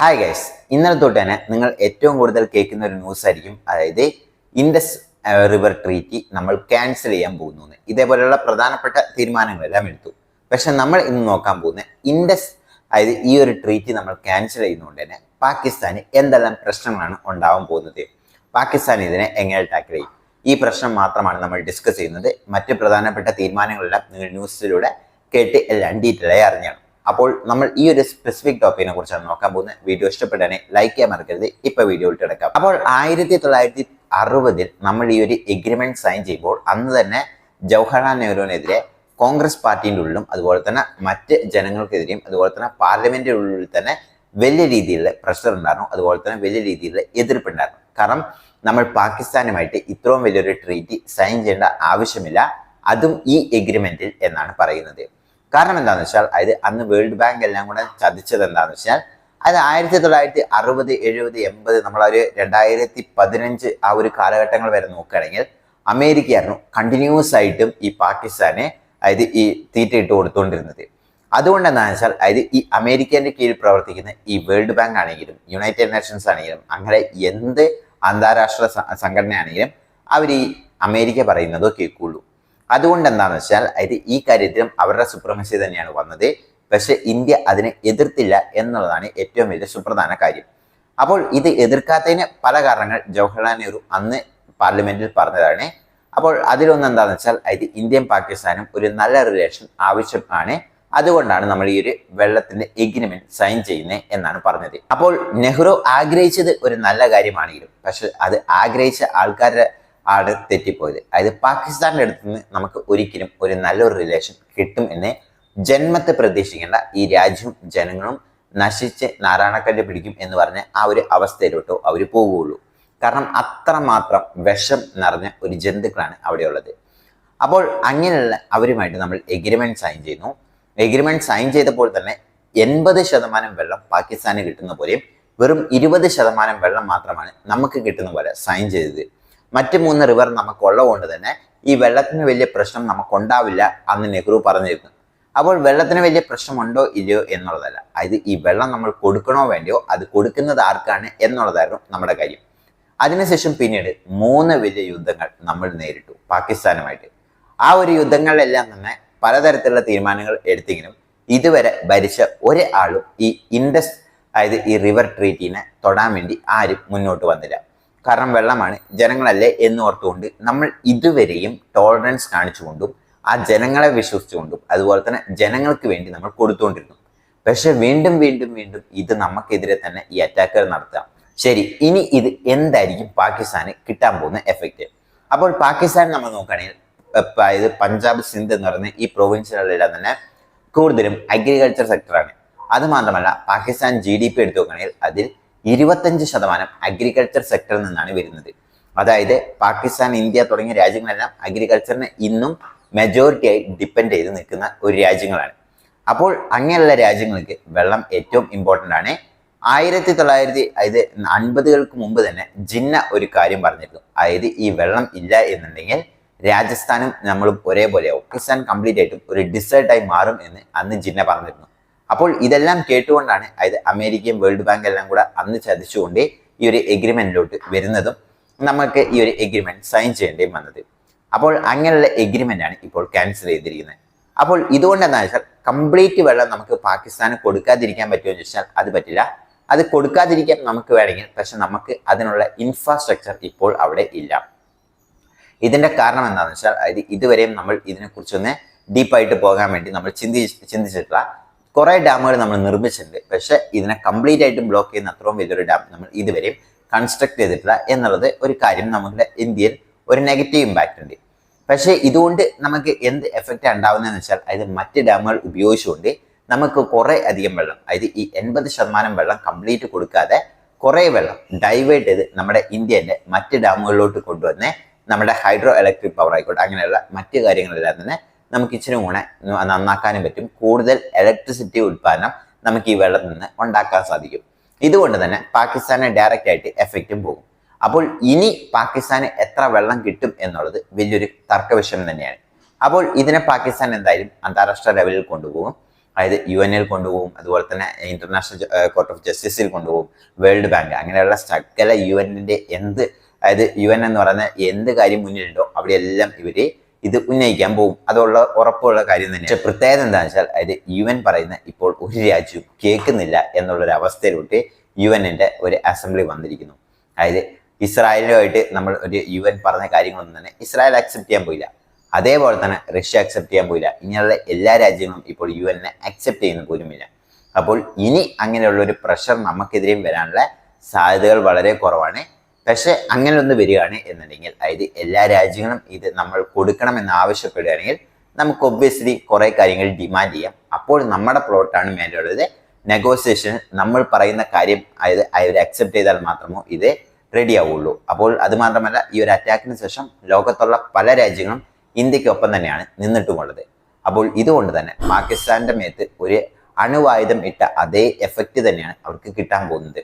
Hi guys ഇന്നലെ തൊട്ട് തന്നെ നിങ്ങൾ ഏറ്റവും കൂടുതൽ കേൾക്കുന്ന ഒരു ന്യൂസ് ആയിരിക്കും. അതായത് ഇൻഡസ് റിവർ ട്രീറ്റി നമ്മൾ ക്യാൻസൽ ചെയ്യാൻ പോകുന്നു. ഇതേപോലെയുള്ള പ്രധാനപ്പെട്ട തീരുമാനങ്ങളെല്ലാം എടുത്തു. പക്ഷെ നമ്മൾ ഇന്ന് നോക്കാൻ പോകുന്ന ഇൻഡസ് അതായത് ഈ ഒരു ട്രീറ്റി നമ്മൾ ക്യാൻസൽ ചെയ്യുന്നതുകൊണ്ട് തന്നെ പാകിസ്ഥാന് എന്തെല്ലാം പ്രശ്നങ്ങളാണ് ഉണ്ടാവാൻ പോകുന്നത്? പാകിസ്ഥാൻ ഇതിനെ എങ്ങനെ ടാക്കിൾ ചെയ്യും? ഈ പ്രശ്നം മാത്രമാണ് നമ്മൾ ഡിസ്കസ് ചെയ്യുന്നത്. മറ്റ് പ്രധാനപ്പെട്ട തീരുമാനങ്ങളെല്ലാം നിങ്ങൾ ന്യൂസിലൂടെ കേട്ട് എല്ലാം ഡീറ്റെയിൽ ആയി അറിഞ്ഞാണ്. അപ്പോൾ നമ്മൾ ഈ ഒരു സ്പെസിഫിക് ടോപ്പിനെ കുറിച്ചാണ് നോക്കാൻ പോകുന്നത്. വീഡിയോ ഇഷ്ടപ്പെടാനെ ലൈക്ക് ചെയ്യാൻ മറക്കരുത്. ഇപ്പൊ വീഡിയോ ഇട്ടെടുക്കാം അപ്പോൾ ആയിരത്തി തൊള്ളായിരത്തി അറുപതിൽ നമ്മൾ ഈ ഒരു എഗ്രിമെന്റ് സൈൻ ചെയ്യുമ്പോൾ അന്ന് തന്നെ ജവഹർലാൽ നെഹ്റുവിനെതിരെ കോൺഗ്രസ് പാർട്ടിന്റെ ഉള്ളിലും അതുപോലെ തന്നെ മറ്റ് ജനങ്ങൾക്കെതിരെയും അതുപോലെ തന്നെ പാർലമെന്റിന്റെ ഉള്ളിൽ തന്നെ വലിയ രീതിയിലുള്ള പ്രഷർ ഉണ്ടായിരുന്നു. അതുപോലെ തന്നെ വലിയ രീതിയിലുള്ള എതിർപ്പുണ്ടായിരുന്നു കാരണം നമ്മൾ പാകിസ്ഥാനുമായിട്ട് ഇത്രയും വലിയൊരു ട്രീറ്റി സൈൻ ചെയ്യേണ്ട ആവശ്യമില്ല. അതും ഈ എഗ്രിമെന്റിൽ എന്നാണ് പറയുന്നത്. കാരണം എന്താണെന്ന് വെച്ചാൽ അതായത് അന്ന് വേൾഡ് ബാങ്ക് എല്ലാം കൂടെ ചതിച്ചത് എന്താണെന്ന് വെച്ചാൽ അത് ആയിരത്തി തൊള്ളായിരത്തി അറുപത് എഴുപത് എൺപത് നമ്മൾ ഒരു രണ്ടായിരത്തി പതിനഞ്ച് ആ ഒരു കാലഘട്ടങ്ങൾ വരെ നോക്കുകയാണെങ്കിൽ അമേരിക്കയായിരുന്നു കണ്ടിന്യൂസ് ആയിട്ടും ഈ പാകിസ്ഥാനെ അതായത് ഈ തീറ്റ ഇട്ട് കൊടുത്തുകൊണ്ടിരുന്നത്. അതുകൊണ്ട് എന്താണെന്ന് വെച്ചാൽ അതായത് ഈ അമേരിക്കന്റെ കീഴിൽ പ്രവർത്തിക്കുന്ന ഈ വേൾഡ് ബാങ്ക് ആണെങ്കിലും യുണൈറ്റഡ് നേഷൻസ് ആണെങ്കിലും അങ്ങനെ എന്ത് അന്താരാഷ്ട്ര സംഘടനയാണെങ്കിലും അവർ ഈ അമേരിക്ക പറയുന്നതോ കേൾക്കുള്ളൂ അതുകൊണ്ട് എന്താണെന്ന് വെച്ചാൽ അതായത് ഈ കാര്യത്തിലും അവരുടെ സുപ്രമസി തന്നെയാണ് വന്നത്. പക്ഷേ ഇന്ത്യ അതിനെ എതിർത്തില്ല എന്നുള്ളതാണ് ഏറ്റവും വലിയ സുപ്രധാന കാര്യം. അപ്പോൾ ഇത് എതിർക്കാത്തതിന് പല കാരണങ്ങൾ ജവഹർലാൽ നെഹ്റു അന്ന് പാർലമെന്റിൽ പറഞ്ഞതാണ്. അപ്പോൾ അതിലൊന്ന് എന്താണെന്ന് വെച്ചാൽ അതായത് ഇന്ത്യയും പാകിസ്ഥാനും ഒരു നല്ല റിലേഷൻ ആവശ്യമാണ് അതുകൊണ്ടാണ് നമ്മൾ ഈ ഒരു വെള്ളത്തിന്റെ എഗ്രിമെന്റ് സൈൻ ചെയ്യുന്നത് എന്നാണ് പറഞ്ഞത്. അപ്പോൾ നെഹ്റു ആഗ്രഹിച്ചത് ഒരു നല്ല കാര്യമാണെങ്കിലും പക്ഷെ അത് ആഗ്രഹിച്ച ആൾക്കാരുടെ ആണ് തെറ്റിപ്പോയത്. അതായത് പാകിസ്ഥാന്റെ അടുത്ത് നിന്ന് നമുക്ക് ഒരിക്കലും ഒരു നല്ലൊരു റിലേഷൻ കിട്ടും എന്ന് ജന്മത്തെ പ്രതീക്ഷിക്കേണ്ട ഈ രാജ്യവും ജനങ്ങളും നശിച്ച് നാരായണക്കല്ല് പിടിക്കും എന്ന് പറഞ്ഞ ആ ഒരു അവസ്ഥയിലോട്ടോ അവർ പോവുകയുള്ളൂ. കാരണം അത്രമാത്രം വിഷം നിറഞ്ഞ ഒരു ജന്തുക്കളാണ് അവിടെയുള്ളത്. അപ്പോൾ അങ്ങനെയുള്ള അവരുമായിട്ട് നമ്മൾ എഗ്രിമെന്റ് സൈൻ ചെയ്യുന്നു. എഗ്രിമെന്റ് സൈൻ ചെയ്തപ്പോൾ തന്നെ എൺപത് ശതമാനം വെള്ളം പാകിസ്ഥാന് കിട്ടുന്ന പോലെയും വെറും ഇരുപത് ശതമാനം വെള്ളം മാത്രമാണ് നമുക്ക് കിട്ടുന്ന പോലെ സൈൻ ചെയ്തത്. മറ്റ് മൂന്ന് റിവർ നമുക്കുള്ളതുകൊണ്ട് തന്നെ ഈ വെള്ളത്തിന് വലിയ പ്രശ്നം നമുക്കുണ്ടാവില്ല അന്ന് നെഹ്റു പറഞ്ഞിരുന്നു. അപ്പോൾ വെള്ളത്തിന് വലിയ പ്രശ്നമുണ്ടോ ഇല്ലയോ എന്നുള്ളതല്ല. അതായത് ഈ വെള്ളം നമ്മൾ കൊടുക്കണോ വേണ്ടയോ അത് കൊടുക്കുന്നത് ആർക്കാണ് എന്നുള്ളതായിരുന്നു നമ്മുടെ കാര്യം. അതിനുശേഷം പിന്നീട് മൂന്ന് വലിയ യുദ്ധങ്ങൾ നമ്മൾ നേരിട്ടു പാകിസ്ഥാനുമായിട്ട്. ആ ഒരു യുദ്ധങ്ങളിലെല്ലാം തന്നെ പലതരത്തിലുള്ള തീരുമാനങ്ങൾ എടുത്തെങ്കിലും ഇതുവരെ ഭരിച്ച ഒരാളും ഈ ഇൻഡസ് അതായത് ഈ റിവർ ട്രീറ്റിനെ തൊടാൻ വേണ്ടി ആരും മുന്നോട്ട് വന്നില്ല. കാരണം വെള്ളമാണ്. ജനങ്ങളല്ലേ എന്ന് ഓർത്തുകൊണ്ട് നമ്മൾ ഇതുവരെയും ടോളറൻസ് കാണിച്ചുകൊണ്ടും ആ ജനങ്ങളെ വിശ്വസിച്ചുകൊണ്ടും അതുപോലെ തന്നെ ജനങ്ങൾക്ക് വേണ്ടി നമ്മൾ കൊടുത്തുകൊണ്ടിരുന്നു. പക്ഷെ വീണ്ടും വീണ്ടും വീണ്ടും ഇത് നമുക്കെതിരെ തന്നെ ഈ അറ്റാക്കുകൾ നടത്താം ശരി ഇനി ഇത് എന്തായിരിക്കും പാകിസ്ഥാന് കിട്ടാൻ പോകുന്ന എഫക്റ്റ് അപ്പോൾ പാകിസ്ഥാൻ നമ്മൾ നോക്കുകയാണെങ്കിൽ അതായത് പഞ്ചാബ് സിന്ധ് എന്ന് പറയുന്ന ഈ പ്രൊവിൻസുകളിലെല്ലാം തന്നെ കൂടുതലും അഗ്രികൾച്ചർ സെക്ടറാണ് അതുമാത്രമല്ല പാകിസ്ഥാൻ ജി ഡി പി എടുത്തു നോക്കുകയാണെങ്കിൽ അതിൽ ഇരുപത്തഞ്ച് ശതമാനം അഗ്രികൾച്ചർ സെക്ടറിൽ നിന്നാണ് വരുന്നത്. അതായത് പാകിസ്ഥാൻ ഇന്ത്യ തുടങ്ങിയ രാജ്യങ്ങളെല്ലാം അഗ്രികൾച്ചറിനെ ഇന്നും മെജോറിറ്റി ആയി ഡിപ്പെൻഡ് ചെയ്ത് നിൽക്കുന്ന ഒരു രാജ്യങ്ങളാണ്. അപ്പോൾ അങ്ങനെയുള്ള രാജ്യങ്ങൾക്ക് വെള്ളം ഏറ്റവും ഇമ്പോർട്ടന്റ് ആണ്. ആയിരത്തി തൊള്ളായിരത്തി അതായത് അൻപതുകൾക്ക് മുമ്പ് തന്നെ ജിന്ന ഒരു കാര്യം പറഞ്ഞിരുന്നു. അതായത് ഈ വെള്ളം ഇല്ല എന്നുണ്ടെങ്കിൽ രാജസ്ഥാനും നമ്മളും ഒരേപോലെ പാകിസ്ഥാൻ കംപ്ലീറ്റ് ആയിട്ടും ഒരു ഡിസേർട്ടായി മാറും എന്ന് അന്ന് ജിന്ന പറഞ്ഞിരുന്നു. അപ്പോൾ ഇതെല്ലാം കേട്ടുകൊണ്ടാണ് അതായത് അമേരിക്കയും വേൾഡ് ബാങ്ക് എല്ലാം കൂടെ അന്ന് ചതിച്ചുകൊണ്ട് ഈ ഒരു എഗ്രിമെന്റിലോട്ട് വരുന്നതും നമുക്ക് ഈ ഒരു എഗ്രിമെന്റ് സൈൻ ചെയ്യേണ്ടിയും വന്നത്. അപ്പോൾ അങ്ങനെയുള്ള എഗ്രിമെന്റ് ആണ് ഇപ്പോൾ ക്യാൻസൽ ചെയ്തിരിക്കുന്നത്. അപ്പോൾ ഇതുകൊണ്ട് എന്താ വെച്ചാൽ കംപ്ലീറ്റ് വെള്ളം നമുക്ക് പാകിസ്ഥാന് കൊടുക്കാതിരിക്കാൻ പറ്റുമോ എന്ന് ചോദിച്ചാൽ അത് പറ്റില്ല. അത് കൊടുക്കാതിരിക്കാൻ നമുക്ക് വേണമെങ്കിൽ പക്ഷെ നമുക്ക് അതിനുള്ള ഇൻഫ്രാസ്ട്രക്ചർ ഇപ്പോൾ അവിടെ ഇല്ല. ഇതിന്റെ കാരണം എന്താണെന്ന് വെച്ചാൽ അതായത് ഇതുവരെയും നമ്മൾ ഇതിനെക്കുറിച്ചൊന്ന് ഡീപ്പായിട്ട് പോകാൻ വേണ്ടി നമ്മൾ ചിന്തി ചിന്തിച്ചിട്ടുള്ള കുറേ ഡാമുകൾ നമ്മൾ നിർമ്മിച്ചിട്ടുണ്ട്. പക്ഷെ ഇതിനെ കംപ്ലീറ്റ് ആയിട്ടും ബ്ലോക്ക് ചെയ്യുന്ന അത്രയും വലിയൊരു ഡാം നമ്മൾ ഇതുവരെയും കൺസ്ട്രക്ട് ചെയ്തിട്ടില്ല എന്നുള്ളത് ഒരു കാര്യം നമ്മുടെ ഇന്ത്യയിൽ ഒരു നെഗറ്റീവ് ഇമ്പാക്റ്റ് ഉണ്ട്. പക്ഷേ ഇതുകൊണ്ട് നമുക്ക് എന്ത് എഫക്റ്റ് ഉണ്ടാവുന്നതെന്ന് വെച്ചാൽ അതായത് മറ്റ് ഡാമുകൾ ഉപയോഗിച്ചുകൊണ്ട് നമുക്ക് കുറേ അധികം വെള്ളം അതായത് ഈ എൺപത് ശതമാനം വെള്ളം കംപ്ലീറ്റ് കൊടുക്കാതെ കുറേ വെള്ളം ഡൈവേർട്ട് ചെയ്ത് നമ്മുടെ ഇന്ത്യന്റെ മറ്റ് ഡാമുകളിലോട്ട് കൊണ്ടുവന്ന് നമ്മുടെ ഹൈഡ്രോ ഇലക്ട്രിക് പവർ ആയിക്കോട്ടെ അങ്ങനെയുള്ള മറ്റ് കാര്യങ്ങളെല്ലാം തന്നെ നമുക്ക് ഇച്ചിരി കൂടെ നന്നാക്കാനും പറ്റും. കൂടുതൽ ഇലക്ട്രിസിറ്റി ഉൽപ്പാദനം നമുക്ക് ഈ വെള്ളത്തിൽ നിന്ന് ഉണ്ടാക്കാൻ സാധിക്കും. ഇതുകൊണ്ട് തന്നെ പാകിസ്ഥാനെ ഡയറക്റ്റ് ആയിട്ട് എഫക്റ്റും പോകും. അപ്പോൾ ഇനി പാകിസ്ഥാന് എത്ര വെള്ളം കിട്ടും എന്നുള്ളത് വലിയൊരു തർക്ക വിഷയം തന്നെയാണ്. അപ്പോൾ ഇതിനെ പാകിസ്ഥാൻ എന്തായാലും അന്താരാഷ്ട്ര ലെവലിൽ കൊണ്ടുപോകും. അതായത് യു എൻ എൽ കൊണ്ടുപോകും. അതുപോലെ തന്നെ ഇന്റർനാഷണൽ കോർട്ട് ഓഫ് ജസ്റ്റിസിൽ കൊണ്ടുപോകും. വേൾഡ് ബാങ്ക് അങ്ങനെയുള്ള സകല യു എന്റെ എന്ത് അതായത് യു എൻ എന്ന് പറയുന്ന എന്ത് കാര്യം മുന്നിലുണ്ടോ അവിടെയെല്ലാം ഇവർ ഇത് ഉന്നയിക്കാൻ പോകും. അതുള്ള ഉറപ്പുള്ള കാര്യം തന്നെ പക്ഷെ പ്രത്യേകത എന്താണെന്ന് വെച്ചാൽ അതായത് യു എൻ പറയുന്ന ഇപ്പോൾ ഒരു രാജ്യവും കേൾക്കുന്നില്ല എന്നുള്ളൊരു അവസ്ഥയിലോട്ട് യു എന്റെ ഒരു അസംബ്ലി വന്നിരിക്കുന്നു. അതായത് ഇസ്രായേലുമായിട്ട് നമ്മൾ ഒരു യു എൻ പറഞ്ഞ കാര്യങ്ങളൊന്നും തന്നെ ഇസ്രായേൽ അക്സെപ്റ്റ് ചെയ്യാൻ പോയില്ല. അതേപോലെ തന്നെ റഷ്യ അക്സെപ്റ്റ് ചെയ്യാൻ പോയില്ല. ഇങ്ങനെയുള്ള എല്ലാ രാജ്യങ്ങളും ഇപ്പോൾ യു എന്നെ അക്സെപ്റ്റ് ചെയ്യുന്ന പോലുമില്ല. അപ്പോൾ ഇനി അങ്ങനെയുള്ള ഒരു പ്രഷർ നമുക്കെതിരെയും വരാനുള്ള സാധ്യതകൾ വളരെ കുറവാണ്. പക്ഷെ അങ്ങനെ ഒന്ന് വരികയാണ് എന്നുണ്ടെങ്കിൽ അതായത് എല്ലാ രാജ്യങ്ങളും ഇത് നമ്മൾ കൊടുക്കണമെന്ന് ആവശ്യപ്പെടുകയാണെങ്കിൽ നമുക്ക് ഒബ്വിയസ്ലി കുറെ കാര്യങ്ങൾ ഡിമാൻഡ് ചെയ്യാം. അപ്പോൾ നമ്മുടെ പ്ലോട്ടാണ് മേലുള്ളത് നെഗോസിയേഷൻ നമ്മൾ പറയുന്ന കാര്യം അതായത് അവർ അക്സെപ്റ്റ് ചെയ്താൽ മാത്രമോ ഇത് റെഡി ആവുള്ളൂ. അപ്പോൾ അത് മാത്രമല്ല ഈ ഒരു അറ്റാക്കിന് ശേഷം ലോകത്തുള്ള പല രാജ്യങ്ങളും ഇന്ത്യക്കൊപ്പം തന്നെയാണ് നിന്നിട്ടുമുള്ളത്. അപ്പോൾ ഇതുകൊണ്ട് തന്നെ പാകിസ്ഥാന്റെ മേത്ത് ഒരു അണുവായുധം ഇട്ട അതേ എഫക്റ്റ് തന്നെയാണ് അവർക്ക് കിട്ടാൻ പോകുന്നത്.